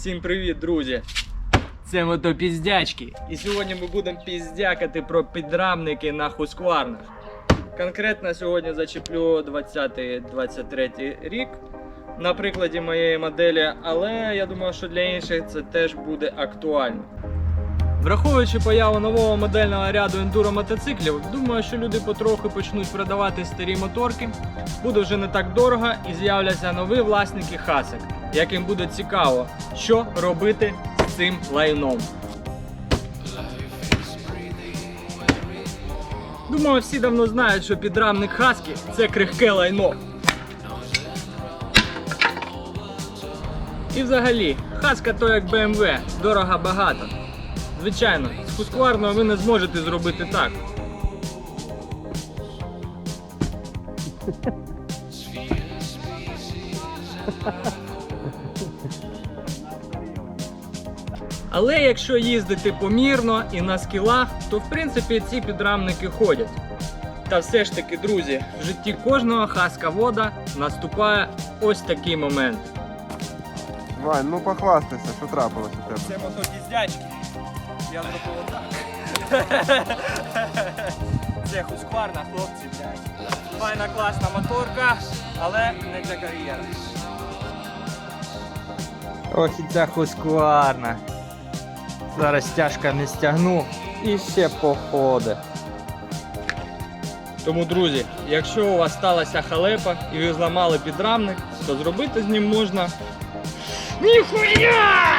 Всім привіт, друзі! Це мотопіздячки. І сьогодні ми будемо піздякати про підрамники на хускварнах. Конкретно сьогодні зачеплю 20-23 рік на прикладі моєї моделі, але я думаю, що для інших це теж буде актуально. Враховуючи появу нового модельного ряду ендуро мотоциклів, думаю, що люди потроху почнуть продавати старі моторки. Буде вже не так дорого і з'являться нові власники хасик, яким буде цікаво, що робити з цим лайном. Думаю, всі давно знають, що підрамник Хаскі це крихке лайно. І взагалі, хаска то як BMW, дорого багато. Звичайно, з хускварною ви не зможете зробити так. Але якщо їздити помірно і на скілах, то в принципі ці підрамники ходять. Та все ж таки, друзі, в житті кожного хаска вода наступає ось такий момент. Вань, ну похвастайся, що трапилось у тебе. Це мотопіздячки. Я зробив отак. Це хускварна, хлопці, блядь. Файна класна моторка, але не для кар'єри. Ох і ця хускварна. Зараз стяжка не стягну і ще походи. Тому, друзі, якщо у вас сталася халепа і ви зламали підрамник, то зробити з ним можна. Ніхуя!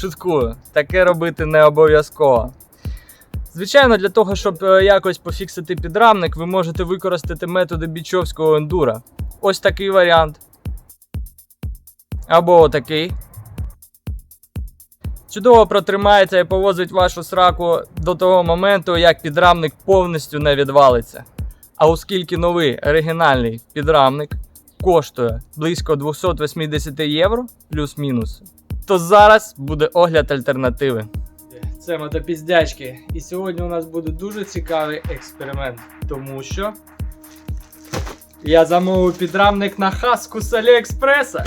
Шуткую, таке робити не обов'язково. Звичайно, для того, щоб е, якось пофіксити підрамник, ви можете використати методи бічовського ендура. Ось такий варіант. Або отакий. Чудово протримається і повозить вашу сраку до того моменту, як підрамник повністю не відвалиться. А оскільки новий оригінальний підрамник коштує близько 280 євро плюс-мінус, то зараз буде огляд альтернативи. Це мотопіздячки. І сьогодні у нас буде дуже цікавий експеримент, тому що я замовив підрамник на хаску з Аліекспреса.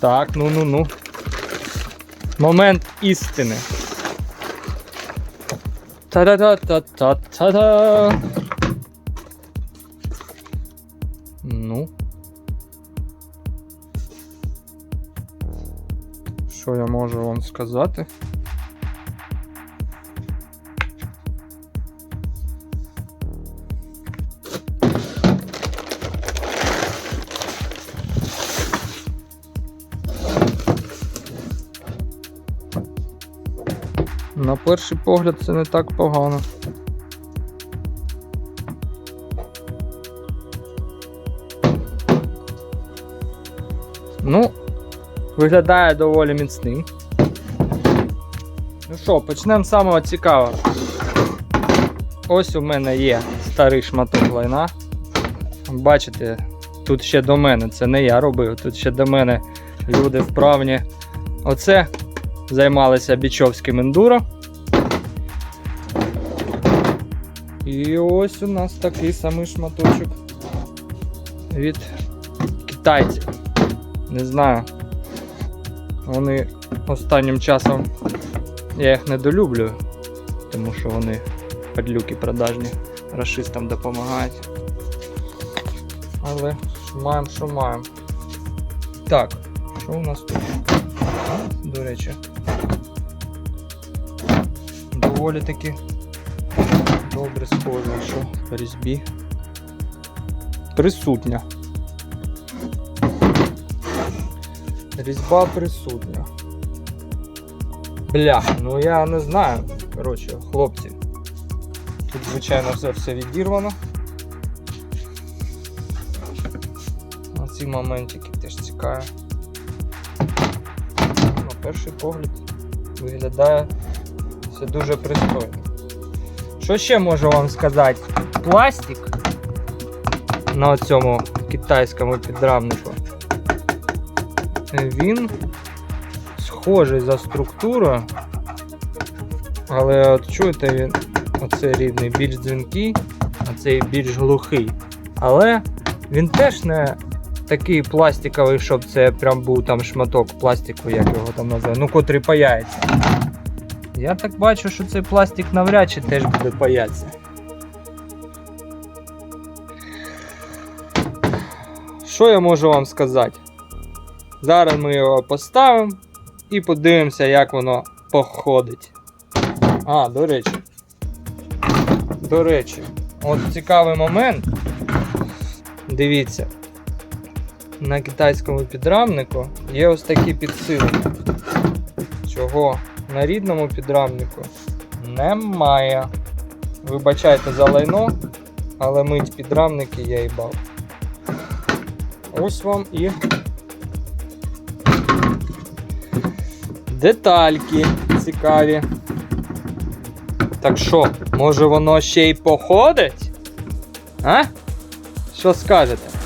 Так, ну ну ну. Момент істини. Та-да-та-та-та-та-та. Можу вам сказати? На перший погляд це не так погано. Ну, виглядає доволі міцним. Ну що, почнемо з самого цікавого. Ось у мене є старий шматок лайна. Бачите, тут ще до мене, це не я робив, тут ще до мене люди вправні. Оце займалися бічовським ендуро. І ось у нас такий самий шматочок від китайців. Не знаю. Вони останнім часом я їх недолюблюю, тому що вони падлюки продажні, расистам допомагають. Але що маємо, що маємо. Так, що у нас тут? До речі. Доволі таки добре схоже, що по різьбі. присутня. Різьба присутня. Бля, ну я не знаю. Коротше, хлопці. Тут, звичайно, все, все відірвано. На ці моментики теж цікаві. На перший погляд виглядає все дуже пристойно. Що ще можу вам сказати? Пластик на цьому китайському підрамнику. Він схожий за структурою, але от чуєте він, оцей рідний більш дзвінкий, а цей більш глухий. Але він теж не такий пластиковий, щоб це прям був там шматок пластику, як його там називають, ну котрий паяється. Я так бачу, що цей пластик навряд чи теж буде паятися. Що я можу вам сказати? Зараз ми його поставимо і подивимося, як воно походить. А, до речі. До речі, от цікавий момент. Дивіться. На китайському підрамнику є ось такі підсилення. Чого на рідному підрамнику немає. Вибачайте за лайно, але мить підрамники я їбав. Ось вам і детальки цікаві. Так що, може воно ще й походить? А? Що скажете?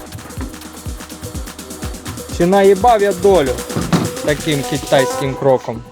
Чи наїбав я долю таким китайським кроком?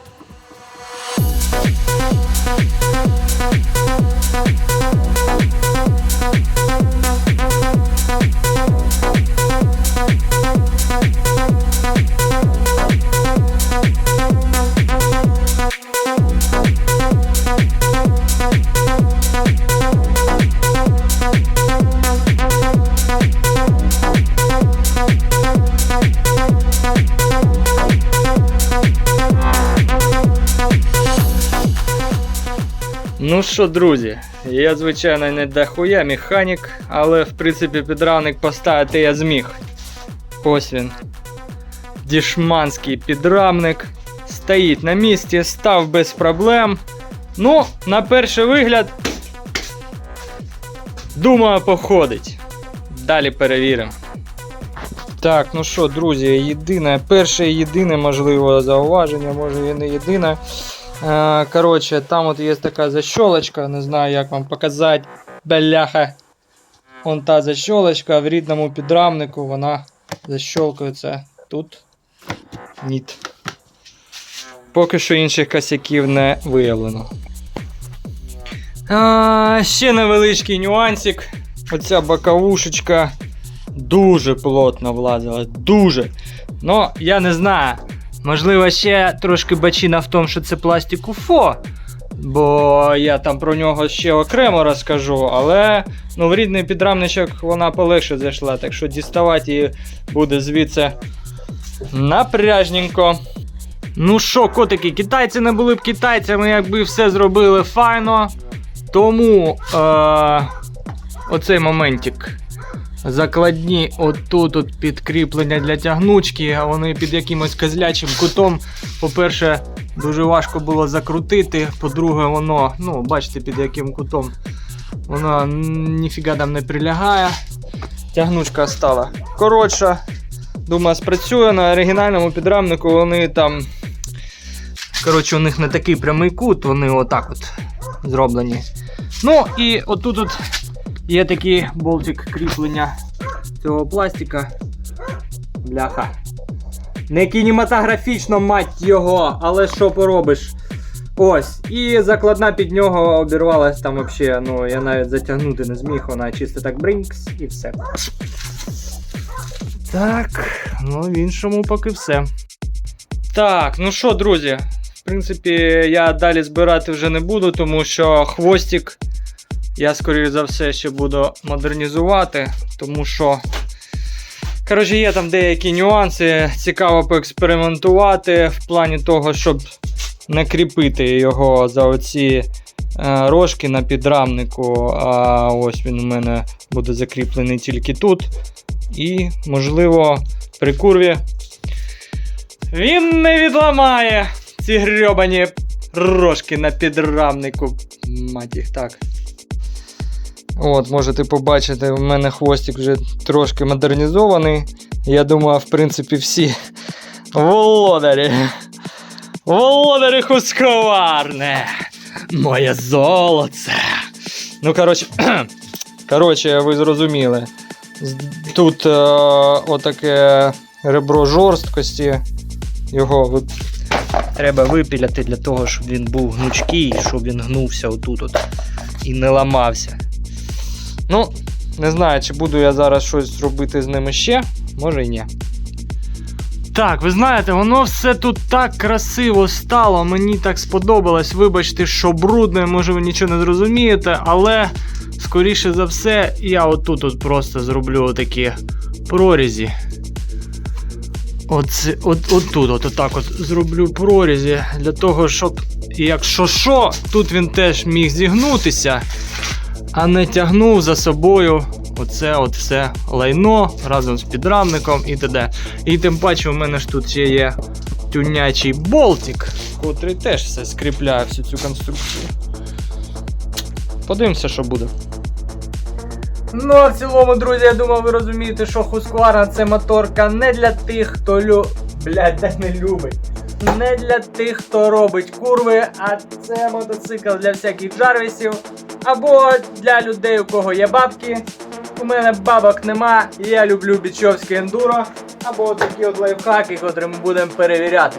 Що, друзі, я, звичайно, не дохуя механік, але в принципі підрамник поставити я зміг. Ось він. Дішманський підрамник. Стоїть на місці, став без проблем. Ну, на перший вигляд, думаю, походить. Далі перевіримо. Так, ну що, друзі, єдине, перше єдине можливо зауваження, може і не єдине. Е, Коротше, там от є така защолочка, не знаю, як вам показати. Бляха. Вон та защолочка в рідному підрамнику, вона защолкується тут. Ніт. Поки що інших косяків не виявлено. А, ще невеличкий нюансик. Оця боковушечка дуже плотно влазила. Дуже. Ну, я не знаю. Можливо, ще трошки бачина в тому, що це пластик УФО. Бо я там про нього ще окремо розкажу, але ну, в рідний підрамничок вона полегше зайшла, так що діставати її буде звідси напряжненько. Ну що, котики, китайці не були б китайцями, якби все зробили файно. Тому е- оцей моментик. Закладні отут от підкріплення для тягнучки, а вони під якимось козлячим кутом. По-перше, дуже важко було закрутити. По-друге, воно, ну, бачите, під яким кутом. Воно ніфіга там не прилягає. Тягнучка стала коротша. Думаю, спрацює на оригінальному підрамнику. Вони там. Коротше, у них не такий прямий кут, вони отак от зроблені. Ну і отут от Є такий болтик кріплення цього пластика. Бляха. Не кінематографічно, мать його, але що поробиш? Ось. І закладна під нього обірвалась там взагалі. Ну, я навіть затягнути не зміг, вона чисто так бринкс і все. Так, ну в іншому поки все. Так, ну що, друзі, в принципі, я далі збирати вже не буду, тому що хвостик я, скоріш за все, ще буду модернізувати, тому що. Коротше, є там деякі нюанси. Цікаво поекспериментувати в плані того, щоб не кріпити його за оці е, рожки на підрамнику, а ось він у мене буде закріплений тільки тут. І, можливо, при курві він не відламає ці грьобані рожки на підрамнику. Мать їх так. От, можете побачити, у мене хвостик вже трошки модернізований. Я думаю, в принципі, всі володарі. Володарі хусковарне. Моє золоце. Ну, коротше, коротше, ви зрозуміли. Тут е, отаке ребро жорсткості. Його ви... треба випіляти для того, щоб він був гнучкий, щоб він гнувся отут от і не ламався. Ну, не знаю, чи буду я зараз щось робити з ними ще, може й ні. Так, ви знаєте, воно все тут так красиво стало. Мені так сподобалось. Вибачте, що брудне, може ви нічого не зрозумієте, але скоріше за все, я отут от просто зроблю отакі прорізі. Оце, от, отут, от, отак от зроблю прорізі для того, щоб, якщо що, тут він теж міг зігнутися, а не тягнув за собою оце от все лайно разом з підрамником і т.д. І тим паче у мене ж тут ще є тюнячий болтик, котрий теж все скріпляє всю цю конструкцію. Подивимося, що буде. Ну, а в цілому, друзі, я думаю, ви розумієте, що Husqvarna це моторка не для тих, хто лю... Блядь, не любить. Не для тих, хто робить курви, а це мотоцикл для всяких джарвісів. Або для людей, у кого є бабки. У мене бабок нема, і я люблю бічовське ендуро. Або такі от лайфхаки, котрі ми будемо перевіряти.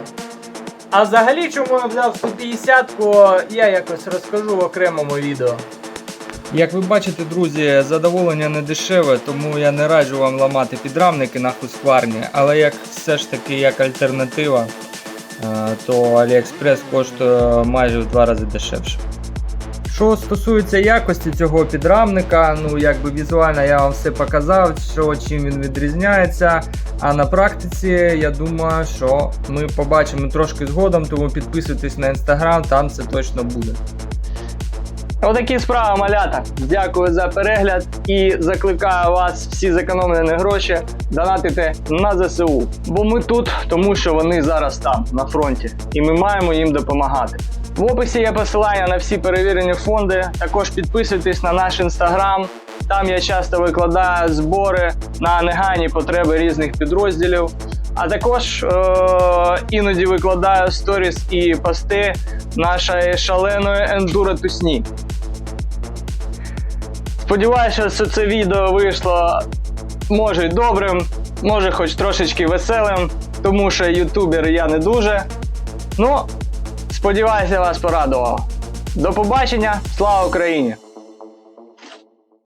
А взагалі, чому я взяв 150-ку, я якось розкажу в окремому відео. Як ви бачите, друзі, задоволення не дешеве, тому я не раджу вам ламати підрамники на Husqvarna, але як все ж таки як альтернатива, е, то AliExpress коштує майже в два рази дешевше. Що стосується якості цього підрамника, ну якби візуально я вам все показав, що чим він відрізняється. А на практиці я думаю, що ми побачимо трошки згодом, тому підписуйтесь на інстаграм, там це точно буде. Отакі справи, малята. Дякую за перегляд і закликаю вас всі зекономлені гроші донатити на ЗСУ. Бо ми тут, тому що вони зараз там, на фронті, і ми маємо їм допомагати. В описі є посилання на всі перевірені фонди. Також підписуйтесь на наш інстаграм. Там я часто викладаю збори на негайні потреби різних підрозділів. А також е- іноді викладаю сторіс і пости нашої шаленої ендуро тусні. Сподіваюся, що це відео вийшло може й добрим, може хоч трошечки веселим, тому що ютубер я не дуже. Ну, сподіваюся, вас порадував. До побачення, слава Україні!